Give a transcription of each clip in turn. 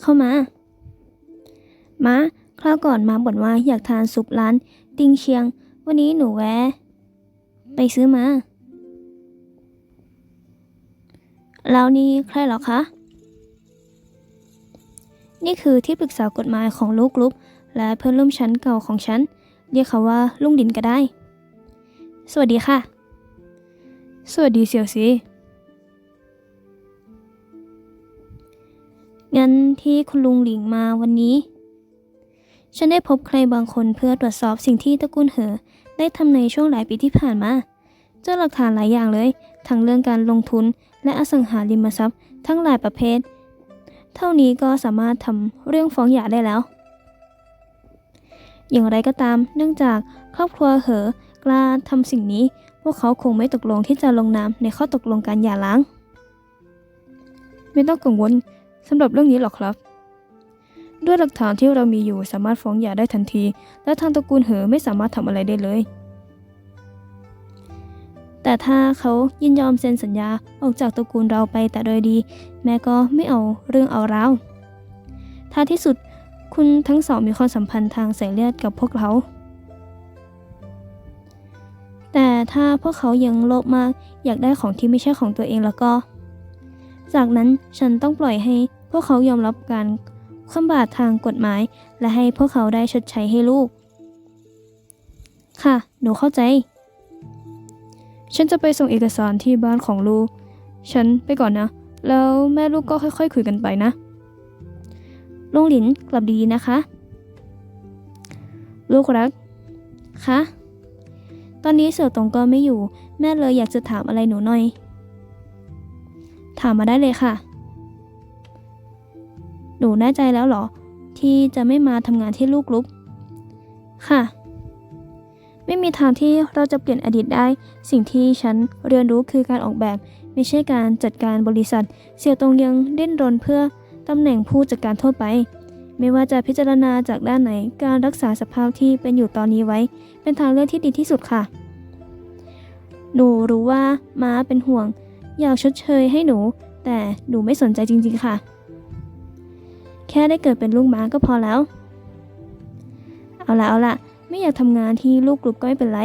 เข้ามา มาคราวก่อนมาบ่นว่าอยากทานซุปร้าน ติงเชียง วันนี้หนูแวะ ไปซื้อมา แล้วนี่ใครหรอคะ นี่คือที่ปรึกษากฎหมายของลูกกรุ๊ปและเพื่อนร่วมชั้นเก่าของฉัน เรียกเขาว่าลุงดินก็ได้ สวัสดีค่ะ สวัสดีเสี่ยวซี งั้นที่คุณลุงหลิงมาวันนี้ ฉันได้พบใครบางคนเพื่อตรวจสอบสิ่งที่ตระกูลเหอ ได้ทำในช่วงหลายปีที่ผ่านมา เจอหลักฐานหลายอย่างเลย ทั้งเรื่องการลงทุนและอสังหาริมทรัพย์ทั้งหลายประเภท เท่านี้ก็สามารถทำเรื่องฟ้องหย่าได้แล้ว อย่างไรก็ตาม เนื่องจากครอบครัวเหอกล้าทำสิ่งนี้ พวกเขาคงไม่ตกลงที่จะลงนามในข้อตกลงการหย่าร้าง ไม่ต้องกังวล สำหรับเรื่องนี้หรอกครับ ด้วยหลักฐานที่เรามีอยู่สามารถฟ้องหย่าได้ทันที และทางตระกูลเหอไม่สามารถทำอะไรได้เลย แต่ถ้าเขายินยอมเซ็นสัญญาออกจากตระกูลเราไปแต่โดยดี แม่ก็ไม่เอาเรื่องเอาราวท้ายที่สุดคุณทั้งสองมีความสัมพันธ์ทางสายเลือดกับพวกเขาแต่ถ้าพวกเขายังโลภมากอยากได้ของที่ไม่ใช่ของตัวเองแล้วก็ จากนั้นฉันต้องปล่อยให้ วกเขายอมรับการคว่ำบาตรทางกฎหมาย และให้พวกเขาได้ชดใช้ให้ลูก ค่ะ หนูเข้าใจ ฉันจะไปส่งเอกสารที่บ้านของลูก ฉันไปก่อนนะ แล้วแม่ลูกก็ค่อย ๆ คุยกันไปนะลุงหลินกลับดีนะคะ ลูกรัก คะ ตอนนี้เสี่ยวตงก็ไม่อยู่ แม่เลยอยากจะถามอะไรหนูหน่อย ถามมาได้เลยค่ะ นูแน่ใจแล้วเหรอ ที่จะไม่มาทำงานที่ลูกลุก ค่ะ ไม่มีทางที่เราจะเปลี่ยนอดีตได้ สิ่งที่ฉันเรียนรู้คือการออกแบบ ไม่ใช่การจัดการบริษัท เสี่ยวตงยังเดินรนเพื่อตำแหน่งผู้จัดการทั่วไป ไม่ว่าจะพิจารณาจากด้านไหน การรักษาสภาพที่เป็นอยู่ตอนนี้ไว้ เป็นทางเลือกที่ดีที่สุดค่ะ หนูรู้ว่าม้าเป็นห่วง อยากชดเชยให้หนู แต่หนูไม่สนใจจริงๆค่ะ ค่ได้เกิดเป็นลูกม้าก็พอแล้ว เอาละเอาละไม่อยากทำงานที่ลูกกลุ่มก็ไม่เป็นไร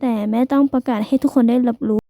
แต่แม่ต้องประกาศให้ทุกคนได้รับรู้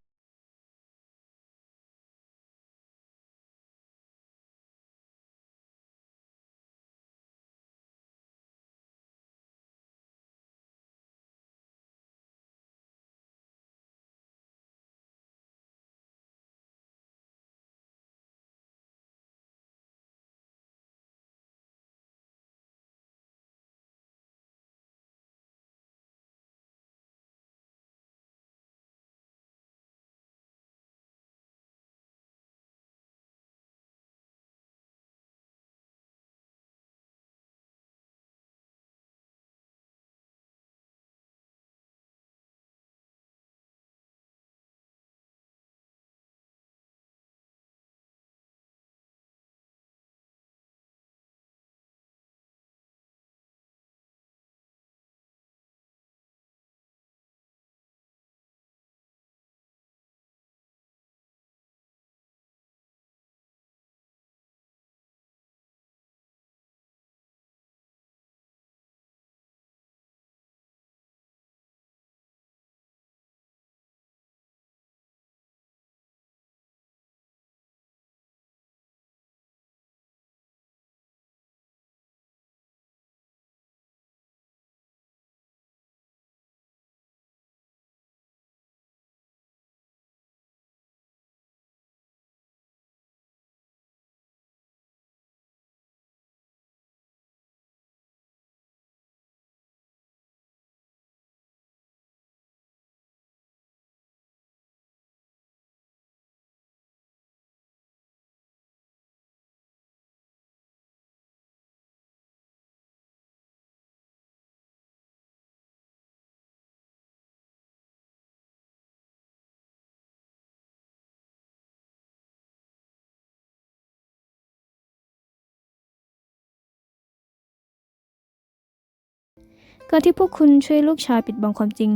การที่พวกคุณช่วยลูกชายปิดบังความจริง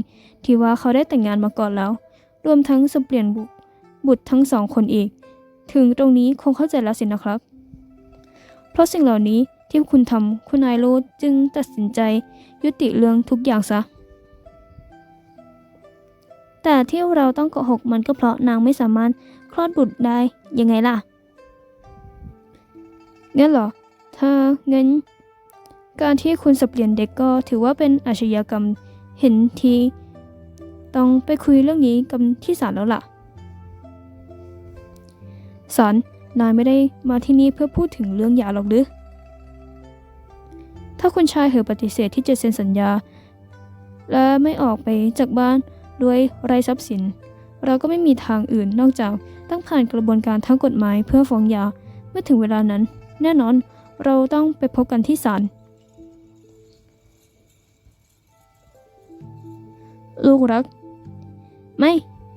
ที่ว่าเขาได้แต่งงานมาก่อนแล้ว รวมทั้งสเปลี่ยนบุบุตรทั้งสองคนอีก ถึงตรงนี้คงเข้าใจแล้วสินะครับ เพราะสิ่งเหล่านี้ที่คุณทำคุณนายโรู้จึงตัดสินใจยุติเรื่องทุกอย่างซะ แต่ที่เราต้องโกหกมันก็เพราะนางไม่สามารถคลอดบุตรได้ยังไงล่ะงั้นเหรอ ถ้างั้น การที่คุณสับเปลี่ยนเด็กก็ถือว่าเป็นอาชญากรรมเห็นทีต้องไปคุยเรื่องนี้กันที่ศาลแล้วล่ะศาลนายไม่ได้มาที่นี่เพื่อพูดถึงเรื่องยาหรอกหรือ ถ้าคุณชายเหอปฏิเสธที่จะเซ็นสัญญา และไม่ออกไปจากบ้านด้วยไรทรัพย์สิน เราก็ไม่มีทางอื่นนอกจากต้องผ่านกระบวนการทางกฎหมายเพื่อฟ้องยา เมื่อถึงเวลานั้น แน่นอนเราต้องไปพบกันที่ศาล ลูกรัก ไม่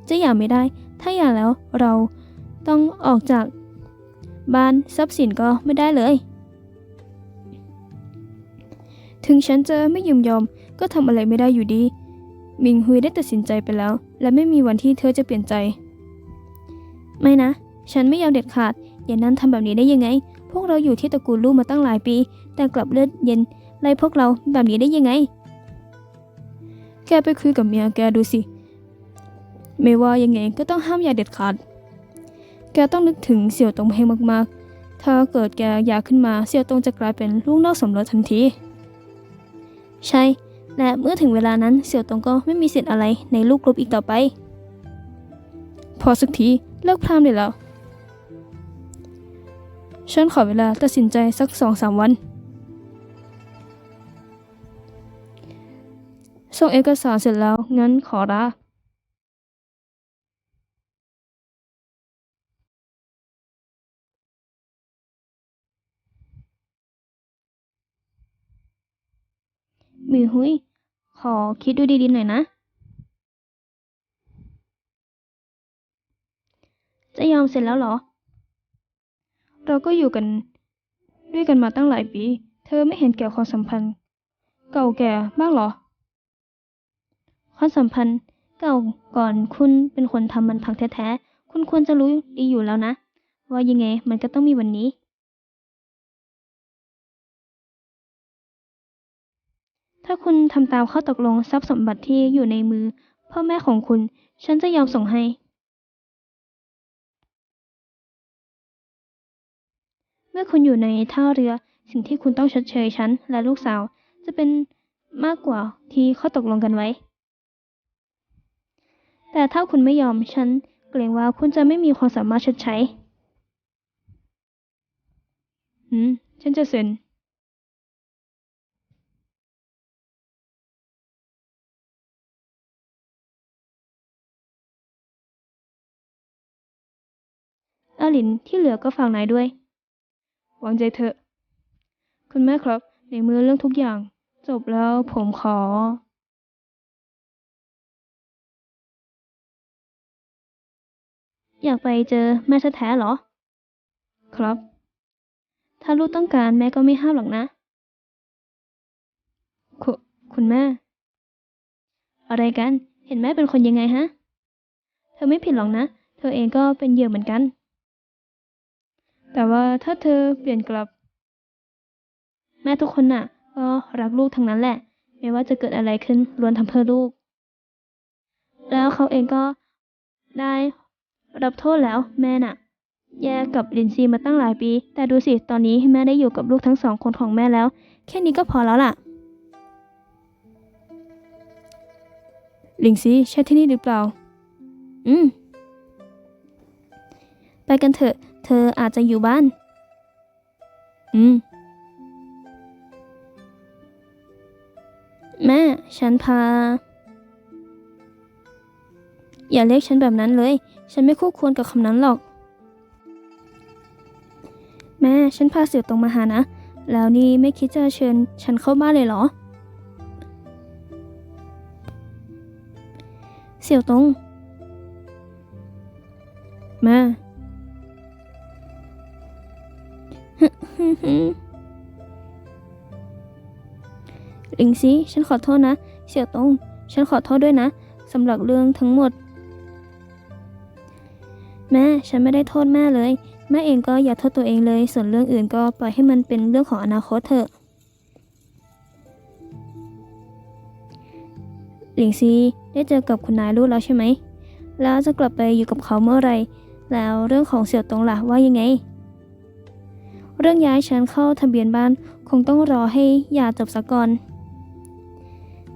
จะหย่าไม่ได้ ถ้าหย่าแล้วเราต้องออกจากบ้านทรัพย์สินก็ไม่ได้เลย ถึงฉันจะไม่ยินยอมก็ทำอะไรไม่ได้อยู่ดี มิงฮุยได้ตัดสินใจไปแล้ว และไม่มีวันที่เธอจะเปลี่ยนใจ ไม่นะ ฉันไม่ยอมเด็ดขาด อย่างนั้นทำแบบนี้ได้ยังไง พวกเราอยู่ที่ตระกูลลูกมาตั้งหลายปี แต่กลับเลือดเย็นไล่พวกเราแบบนี้ได้ยังไง แกไปคุยกับเมียแกดูสิ ไม่ว่ายังไงก็ต้องห้ามอย่าเด็ดขาด แกต้องนึกถึงเสี่ยวตงเฮงมากๆ ถ้าเกิดแกอยากขึ้นมาเสี่ยวตงจะกลายเป็นลูกนอกสมรสทันที ใช่ และเมื่อถึงเวลานั้นเสี่ยวตงก็ไม่มีสิทธิ์อะไรในลูกกรุ๊ปอีกต่อไป พอสักทีเลิกพรามได้แล้ว ฉันขอเวลาตัดสินใจสักสองสามวัน ส่งเอกสารเสร็จแล้ว งั้นขอลามีหุย ขอคิดดูดีๆหน่อยนะ จะยอมเสร็จแล้วเหรอ เราก็อยู่กันด้วยกันมาตั้งหลายปี เธอไม่เห็นแก่ความสัมพันธ์ เก่าแก่บ้างเหรอ ความสัมพันธ์เก่าก่อนคุณเป็นคนทำมันพังแท้ๆ คุณควรจะรู้ดีอยู่แล้วนะ ว่ายังไงมันก็ต้องมีวันนี้ ถ้าคุณทำตามข้อตกลงทรัพย์สมบัติที่อยู่ในมือ พ่อแม่ของคุณ ฉันจะยอมส่งให้ เมื่อคุณอยู่ในท่าเรือสิ่งที่คุณต้องชดเชยฉันและลูกสาว จะเป็นมากกว่าที่ข้อตกลงกันไว้ แต่ถ้าคุณไม่ยอมฉันเกรงว่าคุณจะไม่มีความสามารถชดใช้หืม ฉันจะเซ็นอาลินที่เหลือก็ฝากนายด้วย วางใจเถอะ คุณแม่ครับ ในเมื่อเรื่องทุกอย่าง จบแล้วผมขอ อยากไปเจอแม่แท้ๆเหรอ ครับ ถ้าลูกต้องการแม่ก็ไม่ห้ามหรอกนะ คุคุณแม่ อะไรกัน เห็นแม่เป็นคนยังไงฮะ เธอไม่ผิดหรอกนะ เธอเองก็เป็นเหยื่อเหมือนกัน แต่ว่าถ้าเธอเปลี่ยนกลับ แม่ทุกคนน่ะ ก็รักลูกทั้งนั้นแหละ ไม่ว่าจะเกิดอะไรขึ้นล้วนทำเพื่อลูก แล้วเขาเองก็ได้ รับโทษแล้วแม่น่ะ แยกกับลินซีมาตั้งหลายปี แต่ดูสิตอนนี้แม่ได้อยู่กับลูกทั้งสองคนของแม่แล้ว แค่นี้ก็พอแล้วล่ะ ลิงซีใช่ที่นี่หรือเปล่า อืม ไปกันเถอะ เธออาจจะอยู่บ้าน อืม แม่ ฉันพา อย่าเรียกฉันแบบนั้นเลย ฉันไม่คู่ควรกับคำนั้นหรอก แม่ ฉันพาเสี่ยวตรงมาหานะ แล้วนี่ไม่คิดจะเชิญ ฉันเข้าบ้านเลยเหรอ เสี่ยวตง แม่ลิงซีฉันขอโทษนะ เสี่ยวตง ฉันขอโทษด้วยนะสำหรับเรื่องทั้งหมด แม่ฉันไม่ได้โทษแม่เลย แม่เองก็อย่าโทษตัวเองเลย ส่วนเรื่องอื่นก็ปล่อยให้มันเป็นเรื่องของอนาคตเถอะ หลิงซีได้เจอกับคุณนายลูกแล้วใช่ไหม แล้วจะกลับไปอยู่กับเขาเมื่อไร แล้วเรื่องของเสี่ยวตงล่ะว่ายังไง เรื่องย้ายฉันเข้าทะเบียนบ้านคงต้องรอให้ยาจบซะก่อน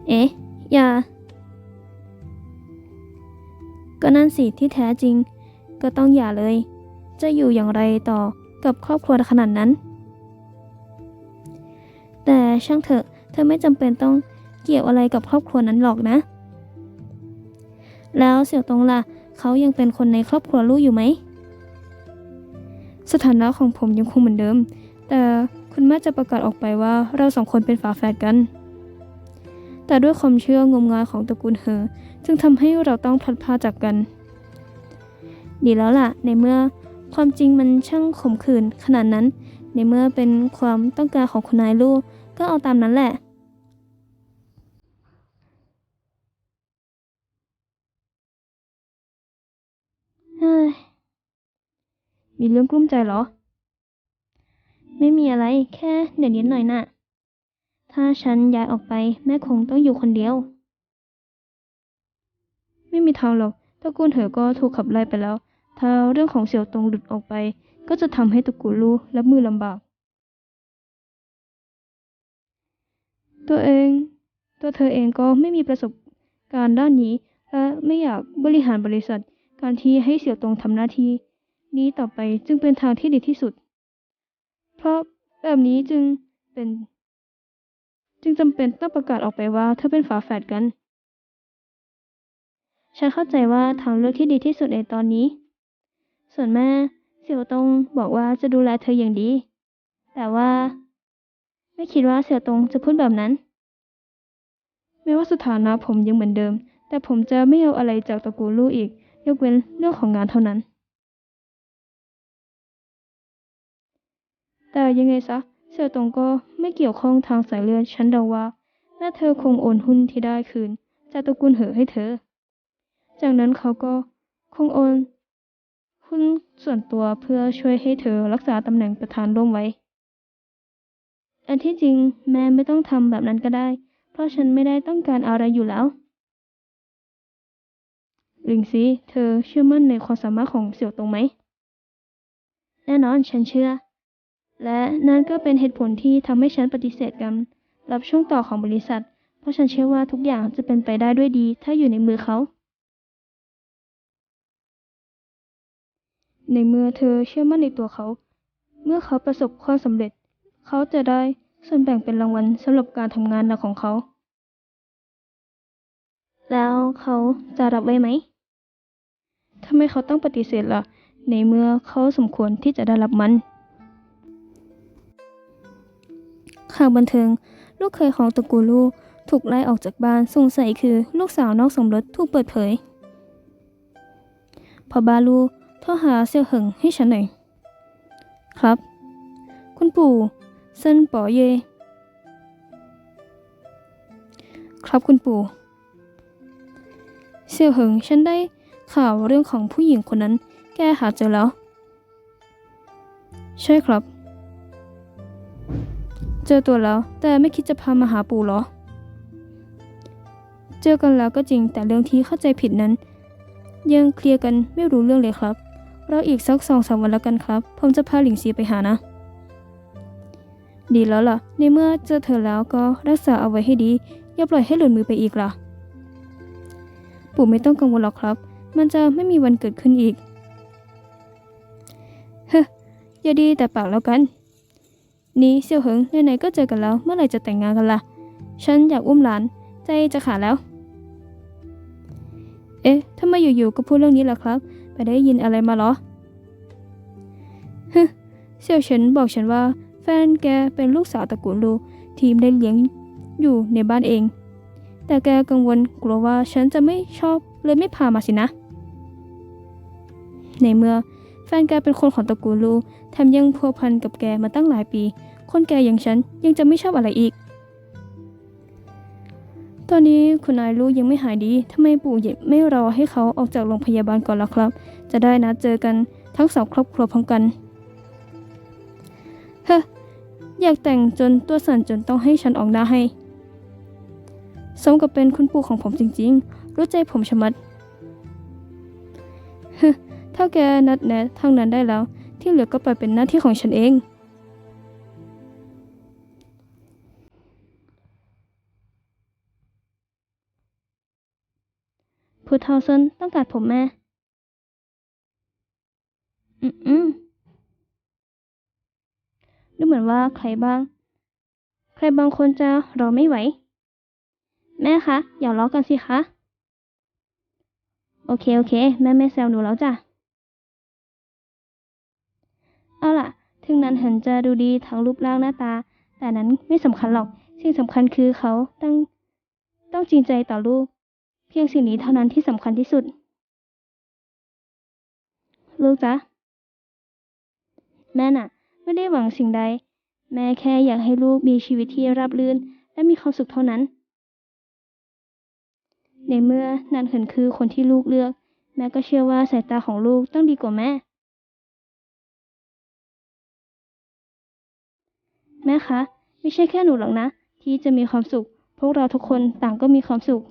เอ๊ะยาก็นั่นสิที่แท้จริง ก็ต้องหย่าเลย จะอยู่อย่างไรต่อกับครอบครัวขนาดนั้น แต่ช่างเถอะ เธอไม่จำเป็นต้องเกี่ยวอะไรกับครอบครัวนั้นหรอกนะ แล้วเสี่ยวตงล่ะเขายังเป็นคนในครอบครัวลูกอยู่ไหม สถานะของผมยังคงเหมือนเดิม แต่คุณแม่จะประกาศออกไปว่าเราสองคนเป็นฝาแฝดกัน แต่ด้วยความเชื่องมงายของตระกูลเหอจึงทำให้เราต้องพลัดพรากจากกัน ดีแล้วล่ะ ในเมื่อความจริงมันช่างขมขื่นขนาดนั้น ในเมื่อเป็นความต้องการของคุณนายลูกก็เอาตามนั้นแหละ เฮ้ย มีเรื่องกลุ้มใจเหรอ ไม่มีอะไรแค่เดี๋ยวนิดหน่อยน่ะ ถ้าฉันย้ายออกไปแม่คงต้องอยู่คนเดียว ไม่มีทางหรอกตระกูลเหอก็ถูกขับไล่ไปแล้ว ถ้าเรื่องของเสี่ยวตงหลุดออกไป ก็จะทำให้ตระกูลลู่รับมือลำบาก ตัวเอง ตัวเธอเองก็ไม่มีประสบการณ์ด้านนี้ และไม่อยากบริหารบริษัท การที่ให้เสี่ยวตงทำหน้าที่ นี้ต่อไปจึงเป็นทางที่ดีที่สุด เพราะแบบนี้จึงเป็น จึงจำเป็นต้องประกาศออกไปว่าเธอเป็นฝาแฝดกันฉันเข้าใจว่าทางเลือกที่ดีที่สุดในตอนนี้ ส่วนแม่เสี่ยวตงบอกว่าจะดูแลเธออย่างดี แต่ว่า ไม่คิดว่าเสี่ยวตงจะพูดแบบนั้น แม้ว่าสถานะผมยังเหมือนเดิม แต่ผมจะไม่เอาอะไรจากตระกูลลู่อีก ยกเว้นเรื่องของงานเท่านั้น แต่ยังไงซะเสี่ยวตงก็ไม่เกี่ยวข้องทางสายเลือดฉันเดาว่าแม่เธอคงโอนหุ้นที่ได้คืนจากตระกูลเหอให้เธอ จากนั้นเขาก็คงโอน หุ้นส่วนตัวเพื่อช่วยให้เธอรักษาตำแหน่งประธานร่วมไว้ อันที่จริงแม่ไม่ต้องทำแบบนั้นก็ได้ เพราะฉันไม่ได้ต้องการอะไรอยู่แล้วลิงซีเธอเชื่อมั่นในความสามารถของเสี่ยวตงไหม แน่นอนฉันเชื่อ และนั่นก็เป็นเหตุผลที่ทำให้ฉันปฏิเสธการรับช่วงต่อของบริษัท เพราะฉันเชื่อว่าทุกอย่างจะเป็นไปได้ด้วยดีถ้าอยู่ในมือเขา ในเมื่อเธอเชื่อมั่นในตัวเขา เมื่อเขาประสบความสำเร็จ เขาจะได้ส่วนแบ่งเป็นรางวัลสำหรับการทำงานหนักของเขา แล้วเขาจะรับไว้ไหมทำไมเขาต้องปฏิเสธล่ะ ในเมื่อเขาสมควรที่จะได้รับมันข่าวบันเทิง ลูกเคยของตระกูลลูถูกไล่ออกจากบ้านสงสัยคือลูกสาวนอกสมรสถูกเปิดเผยพอบาลู ทรหาเสี่ยวเหิงให้ฉันหน่อย ครับ คุณปู่เซินป๋อเย่ครับคุณปู่เสี่ยวเหิงฉันได้ข่าวเรื่องของผู้หญิงคนนั้น แก้หาเจอแล้ว ใช่ครับ เจอตัวแล้ว แต่ไม่คิดจะพามาหาปู่หรอ เจอกันแล้วก็จริงแต่เรื่องที่เข้าใจผิดนั้น ยังเคลียร์กันไม่รู้เรื่องเลยครับ รออีกสักสองสามวันแล้วกันครับ ผมจะพาหลิงซีไปหานะ ดีแล้วล่ะ ในเมื่อเจอเธอแล้วก็รักษาเอาไว้ให้ดี อย่าปล่อยให้หลุดมือไปอีกล่ะ ปู่ไม่ต้องกังวลหรอกครับ มันจะไม่มีวันเกิดขึ้นอีก เฮ้อย่าดีแต่ปากแล้วกัน นี่เสี่ยวเหิงไหนๆก็เจอกันแล้ว เมื่อไหร่จะแต่งงานกันล่ะ ฉันอยากอุ้มหลาน ใจจะขาดแล้ว เอ๊ะทำไมอยู่ๆก็พูดเรื่องนี้ล่ะครับ ไปได้ยินอะไรมาเหรอฮึเสี่ยวเฉินบอกฉันว่า แฟนแกเป็นลูกสาวตระกูลลูทีมได้เลี้ยงอยู่ในบ้านเอง แต่แกกังวลกลัวว่าฉันจะไม่ชอบเลยไม่พามาสินะ ในเมื่อแฟนแกเป็นคนของตระกูลลูแถมยังพัวพันกับแกมาตั้งหลายปี คนแกอย่างฉันยังจะไม่ชอบอะไรอีก ตอนนี้คุณนายลูกยังไม่หายดีทำไมปู่ไม่รอให้เขาออกจากโรงพยาบาลก่อนล่ะครับ จะได้นัดเจอกันทั้งสองครอบครัวพร้อมกัน เฮ้อยากแต่งจนตัวสั่นจนต้องให้ฉันออกหน้าให้ สมกับเป็นคุณปู่ของผมจริง ๆ รู้ใจผมชะมัดเฮ้ถ้าแกนัดแนะทางนั้นได้แล้ว ที่เหลือก็ปล่อยเป็นหน้าที่ของฉันเอง พุทธเทาเซนต้องการผมแม่ อืมอืมดูเหมือนว่าใครบ้าง ใครบางคนจะรอไม่ไหว แม่คะ อย่าล้อกันสิคะ โอเค โอเค แม่ไม่แซวหนูแล้วจ้ะ เอาล่ะ ถึงนั้นเห็นจะดูดีทั้งรูปร่างหน้าตา แต่นั้นไม่สำคัญหรอก สิ่งสำคัญคือเขาต้องต้องจริงใจต่อลูก เพียงสิ่งนี้เท่านั้นที่สำคัญที่สุด ลูกจ๊ะ แม่น่ะ ไม่ได้หวังสิ่งใด แม่แค่อยากให้ลูกมีชีวิตที่ราบรื่น และมีความสุขเท่านั้น ในเมื่อนันเหินคือคนที่ลูกเลือก แม่ก็เชื่อว่าสายตาของลูกต้องดีกว่าแม่ แม่คะ ไม่ใช่แค่หนูหรอกนะ ที่จะมีความสุข พวกเราทุกคนต่างก็มีความสุข